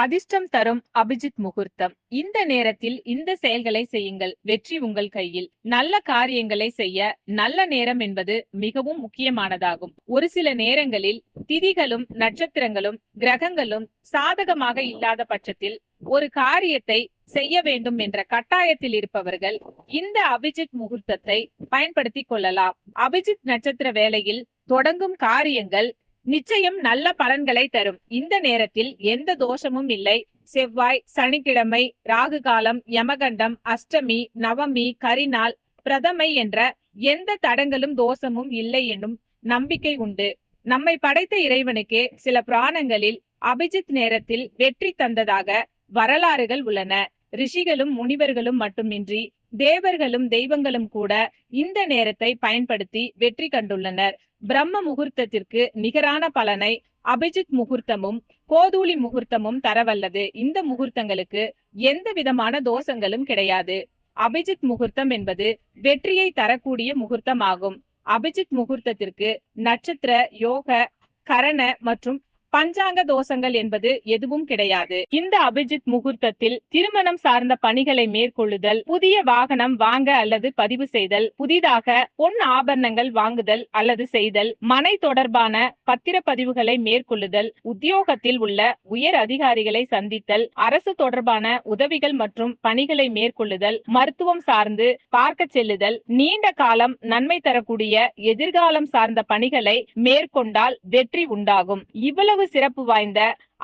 அதிர்ஷ்டம் தரும் அபிஜித் முகூர்த்தம். இந்த நேரத்தில் இந்த செயல்களை செய்யுங்கள். வெற்றி உங்கள் கையில். நல்ல காரியங்களை செய்ய நல்ல நேரம் என்பது மிகவும் முக்கியமானதாகும். ஒரு சில நேரங்களில் திதிகளும் நட்சத்திரங்களும் கிரகங்களும் சாதகமாக இல்லாத பட்சத்தில் ஒரு காரியத்தை செய்ய வேண்டும் என்ற கட்டாயத்தில் இருப்பவர்கள் இந்த அபிஜித் முகூர்த்தத்தை பயன்படுத்திக் கொள்ளலாம். அபிஜித் நட்சத்திர வேளையில் தொடங்கும் காரியங்கள் நிச்சயம் நல்ல பலன்களை தரும். இந்த நேரத்தில் எந்த தோஷமும் இல்லை. செவ்வாய் சனிக்கிழமை ராகு காலம் யமகண்டம் அஷ்டமி நவமி கரிநாள் பிரதமை என்ற எந்த தடங்களும் தோஷமும் இல்லை என்னும் நம்பிக்கை உண்டு. நம்மை படைத்த இறைவனுக்கே சில புராணங்களில் அபிஜித் நேரத்தில் வெற்றி தந்ததாக வரலாறுகள் உள்ளன. ரிஷிகளும் முனிவர்களும் மட்டுமின்றி தேவர்களும் தெய்வங்களும் கூட இந்த நேரத்தை பயன்படுத்தி வெற்றி கண்டுள்ளனர். பிரம்ம முகூர்த்தத்திற்கு நிகரான பலனை அபிஜித் முகூர்த்தமும் கோதூளி முகூர்த்தமும் தரவல்லது. இந்த முகூர்த்தங்களுக்கு எந்த விதமான தோஷங்களும் கிடையாது. அபிஜித் முகூர்த்தம் என்பது வெற்றியை தரக்கூடிய முகூர்த்தமாகும். அபிஜித் முகூர்த்தத்திற்கு நட்சத்திர யோக கரண மற்றும் பஞ்சாங்க தோஷங்கள் என்பது எதுவும் கிடையாது. இந்த அபிஜித் முகூர்த்தத்தில் திருமணம் சார்ந்த பணிகளை மேற்கொள்ளுதல் புதிய வாகனம் வாங்க அல்லது பதிவு செய்தல் புதிதாக பொன் ஆபரணங்கள் வாங்குதல் அல்லது செய்தல் மனை தொடர்பான பத்திரப்பதிவுகளை மேற்கொள்ளுதல் உத்தியோகத்தில் உள்ள உயர் அதிகாரிகளை சந்தித்தல் அரசு தொடர்பான உதவிகள் மற்றும் பணிகளை மேற்கொள்ளுதல் மருத்துவம் சார்ந்து பார்க்க செல்லுதல் நீண்ட காலம் நன்மை தரக்கூடிய எதிர்காலம் சார்ந்த பணிகளை மேற்கொண்டால் வெற்றி உண்டாகும். இவ்வளவு இவ்வளவு சிறப்பு வாய்ந்த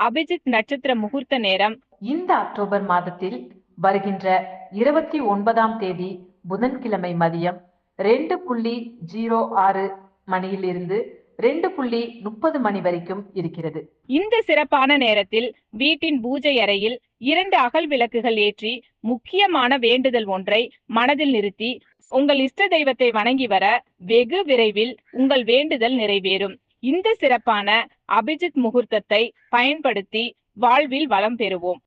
அபிஜித் நட்சத்திர முகூர்த்த நேரம். இந்த அக்டோபர் மாதத்தில் வருகின்ற இருபத்தி ஒன்பதாம் தேதி புதன்கிழமை மதியம் ரெண்டு புள்ளி ஜீரோ ஆறு மணியிலிருந்து ரெண்டு புள்ளி முப்பது மணி வரைக்கும் இருக்கிறது. இந்த சிறப்பான நேரத்தில் வீட்டின் பூஜை அறையில் இரண்டு அகல் விளக்குகள் ஏற்றி முக்கியமான வேண்டுதல் ஒன்றை மனதில் நிறுத்தி உங்கள் இஷ்ட தெய்வத்தை வணங்கி வர வெகு விரைவில் உங்கள் வேண்டுதல் நிறைவேறும். இந்த சிறப்பான அபிஜித் முகூர்த்தத்தை பயன்படுத்தி வாழ்வில் வளம் பெறுவோம்.